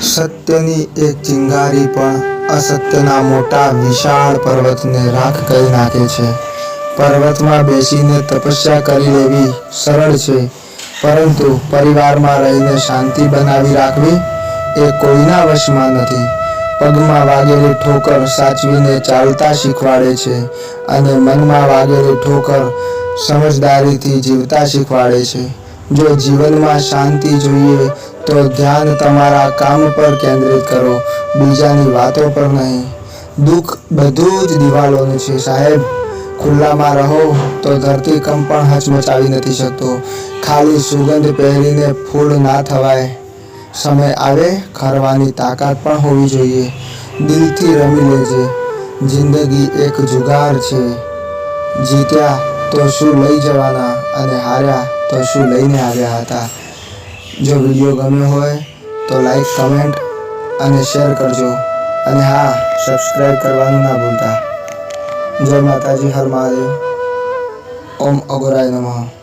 સત્યની એક ચિંગારી પણ અસત્યના મોટા વિશાળ પર્વતને રાખ કરી નાખે છે. પર્વતમાં બેસીને તપસ્યા કરી લેવી સરળ છે, પરંતુ પરિવારમાં રહીને શાંતિ બનાવી રાખવી એ કોઈના વશમાં નથી. પગમાં વાગેલી ઠોકર સાચવીને ચાલતા શીખવાડે છે અને મનમાં વાગેલી ઠોકર સમજદારીથી જીવતા શીખવાડે છે. જો જીવનમાં શાંતિ જોઈએ, તો ધ્યાન તમારા કામ પર કેન્દ્રિત કરો, બીજાની વાતો પર નહીં. દુઃખ બધું જ દિવાલોનું છે, સાહેબ. ખુલ્લામાં રહો, તો ધરતીકંપ પણ હચમચાવી નથી શકતો. ખાલી સુગંધ પહેરીને ફૂલ ના થવાય. સમય આવે, ખરવાની તાકાત પણ હોવી જોઈએ. દિલથી રમી લેજે. જિંદગી એક જુગાર છે. જીત્યા તો શું લઈ જવાના અને હાર્યા? તો શું લઈને આવ્યા હતા? જો વીડિયો ગમ્યો હોય તો લાઈક કમેન્ટ અને શેર કરજો. અને હા સબસ્ક્રાઈબ કરવાનું ના ભૂલતા. જય માતાજી, હર મહાદેવ. ઓમ અગોરાય નમઃ.